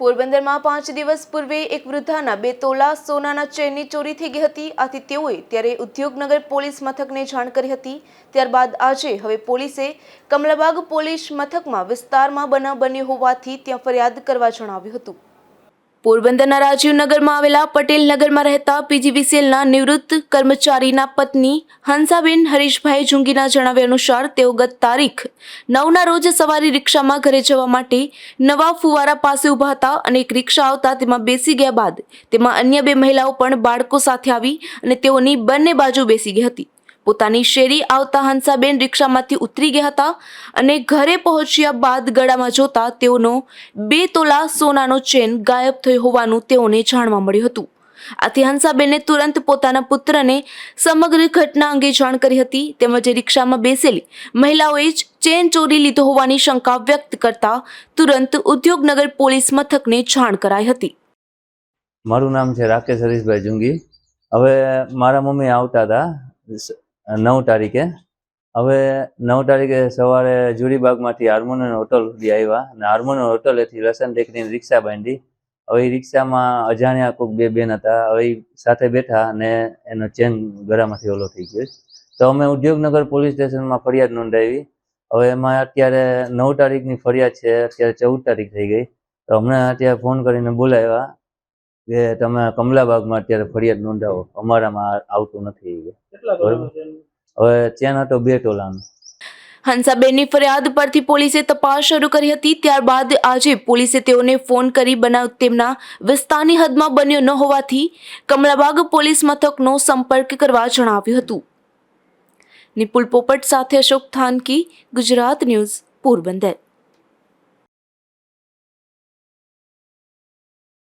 પોરબંદરમાં પાંચ દિવસ પૂર્વે એક વૃદ્ધાના બે તોલા સોનાના ચેનની ચોરી થઈ ગઈ હતી. આથી તેઓએ ત્યારે ઉદ્યોગનગર પોલીસ મથકને જાણ કરી હતી. ત્યારબાદ આજે હવે પોલીસે કમલાબાગ પોલીસ મથકમાં વિસ્તારમાં બનાવ બન્યો હોવાથી ત્યાં ફરિયાદ કરવા જણાવ્યું હતું. પોરબંદરના રાજીવનગરમાં આવેલા પટેલ નગરમાં રહેતા પીજીવીસીએલના નિવૃત્ત કર્મચારીના પત્ની હંસાબેન હરીશભાઈ જુંગીના જણાવ્યા અનુસાર તેઓ ગત તારીખ નવના રોજ સવારી રિક્ષામાં ઘરે જવા માટે નવા ફુવારા પાસે ઊભા હતા અને એક રિક્ષા આવતા તેમાં બેસી ગયા બાદ તેમાં અન્ય બે મહિલાઓ પણ બાળકો સાથે આવી અને તેઓની બંને બાજુ બેસી ગઈ હતી. પોતાની શેરી આવતા હંસાબેન રિક્ષામાંથી ઉતરી ગયા હતા અને ઘરે પહોંચ્યા બાદ ગળામાં જોતા તેઓનો બે તોલા સોનાનો ચેન ગાયબ થયો હોવાનું તેઓને જાણવા મળ્યું હતું. આથી હંસાબેને તુરંત પોતાના પુત્રને સમગ્ર ઘટના અંગે જાણ કરી હતી તેમજ રિક્ષામાં બેસેલી મહિલાઓએ જ ચેન ચોરી લીધો હોવાની શંકા વ્યક્ત કરતા તુરંત ઉદ્યોગનગર પોલીસ મથકને જાણ કરાઈ હતી. મારું નામ છે રાકેશ હરીશભાઈ જુંગી. હવે મારા મમ્મી આવતા હતા. નવ તારીખે. હવે નવ તારીખે સવારે જુરીબાગમાંથી હાર્મોનિયમ હોટલ સુધી આવ્યા અને હાર્મોનિયમ હોટલેથી લસણ ટેકરીને રિક્ષા બાંધી. હવે એ રિક્ષામાં અજાણ્યા કોઈક બે બેન હતા. હવે સાથે બેઠા અને એનો ચેન ગળામાંથી ઓલો થઈ ગયો. તો અમે ઉદ્યોગનગર પોલીસ સ્ટેશનમાં ફરિયાદ નોંધાવી. હવે એમાં અત્યારે નવ તારીખની ફરિયાદ છે. અત્યારે ચૌદ તારીખ થઈ ગઈ. તો હમણાં અત્યારે ફોન કરીને બોલાવ્યા. કે તમે કમલાબાગમાં અત્યારે ફરિયાદ નોંધાવો અમારામાં આવતું નથી? હવે ચેન હતો બે ટોલાનો. હંસાબેનની ફરિયાદ પરથી પોલીસે તપાસ શરૂ કરી હતી ત્યારબાદ આજે પોલીસે તેઓને ફોન કરી બનાવ તેમના વિસ્તારની હદમાં બન્યો ન હોવાથી કમલાબાગ પોલીસ મથકનો સંપર્ક કરવા જણાવ્યું હતું. નિપુલ પોપટ સાથે અશોક થાનકી ગુજરાત ન્યૂઝ પોરબંદર.